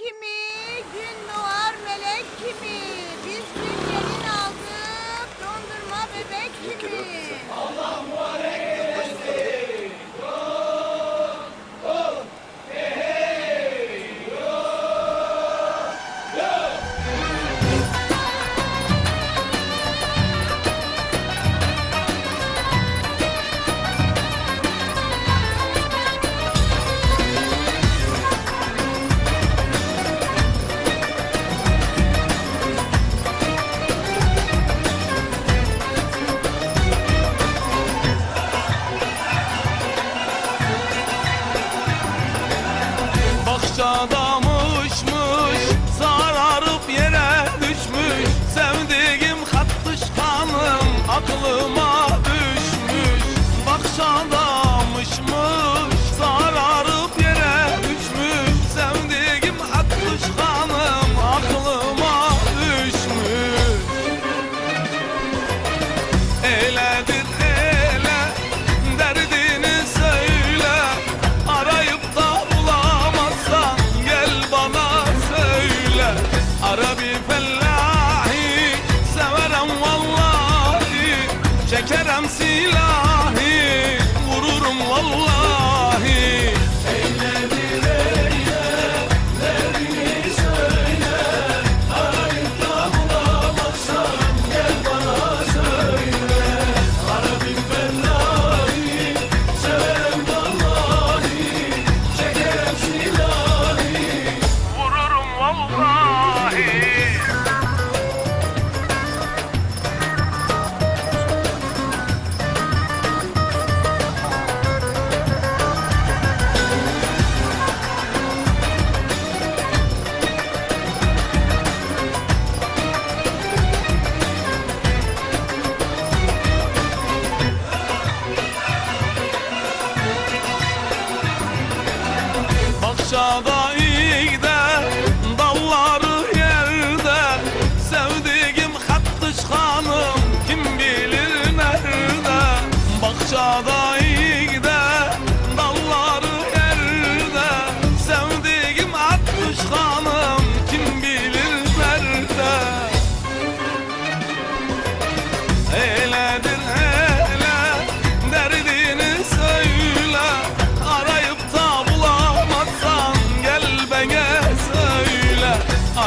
kimi, hanım I'm sick.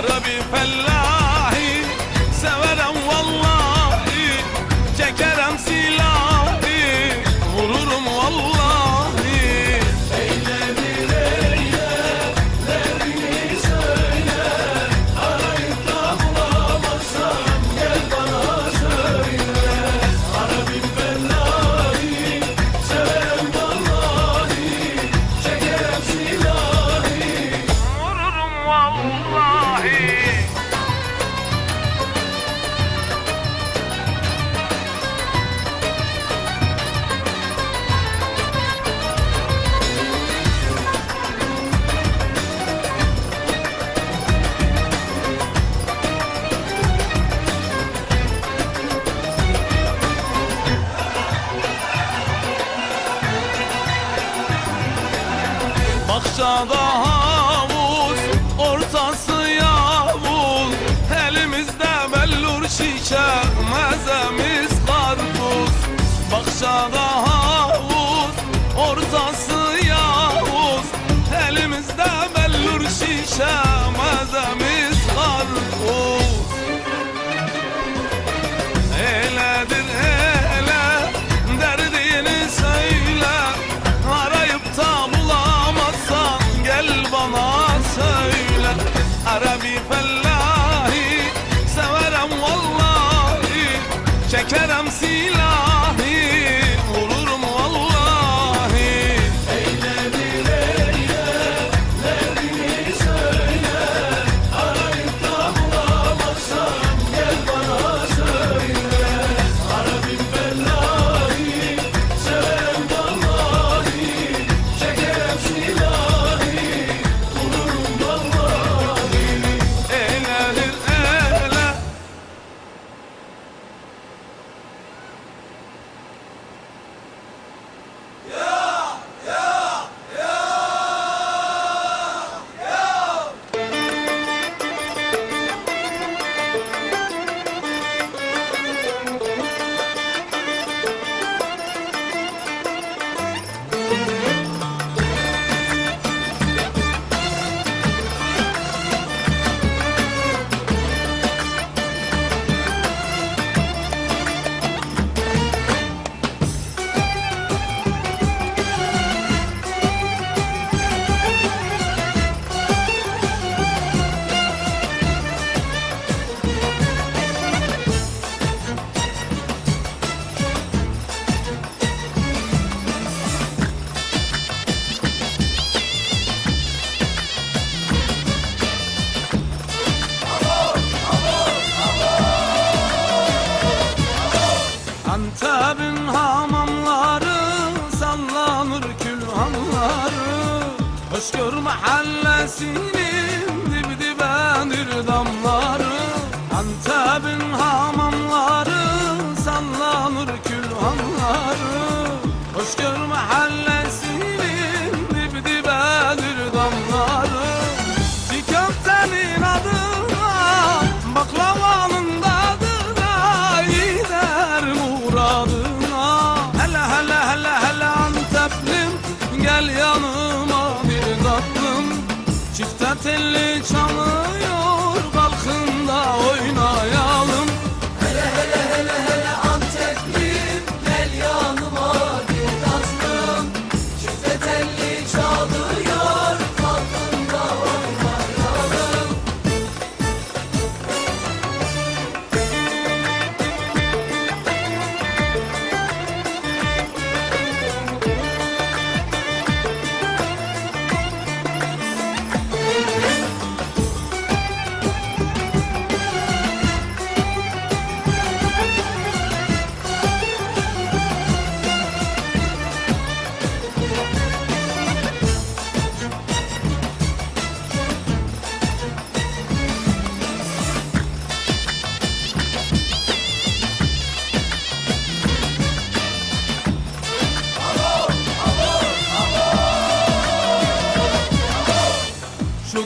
Ara bir vallahi. Bahçada Bahçada mahallesinin dip dibendir damları Antep'in hamamları sallanır külhanları. Hoş görme summer.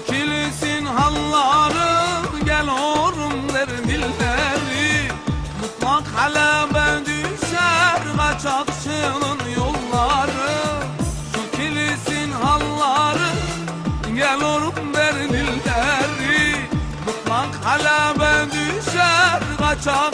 Kilisin halları gel orum der dilleri. Mutlak halebe düşer kaçakçının yolları. Şu kilisin halları gel orum der dilleri. Mutlak halebe düşer kaçak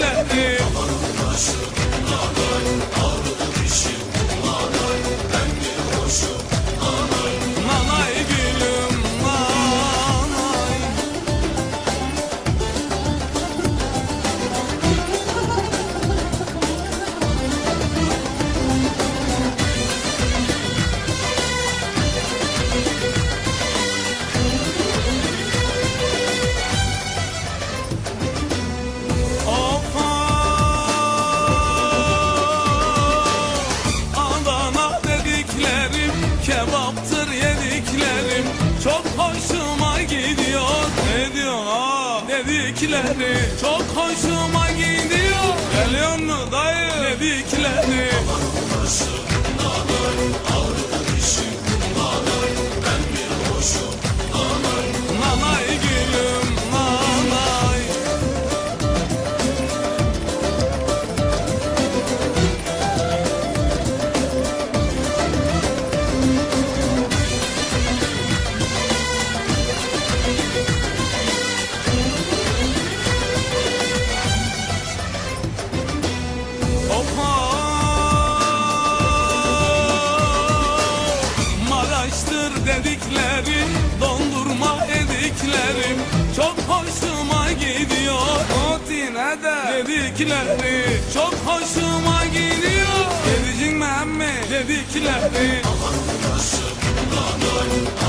dedikleri diyor? Ha dedikleri Çok hoşuma gidiyor. Geliyor mu dayı? Dedikleri Nanay de dedikleri Çok hoşuma gidiyor. Gedicin memmi dedikleri Nanay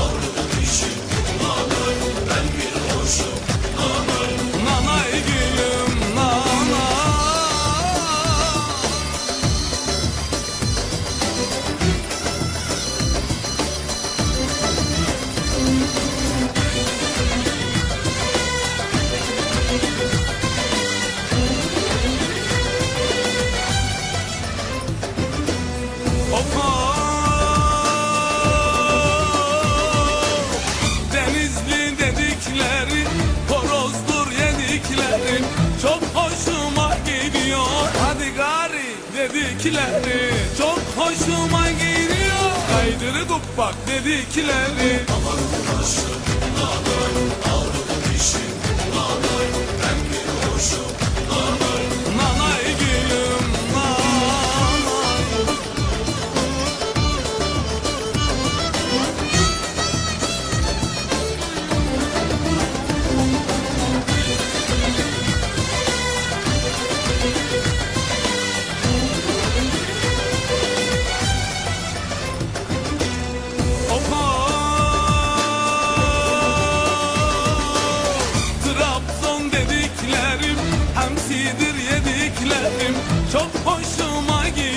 dedikleri Çok hoşuma geliyor. Kaydırı bak dedikleri. Amanın aşkım bunalım Avrupa'nın işi bunalım Ben bir hoşum.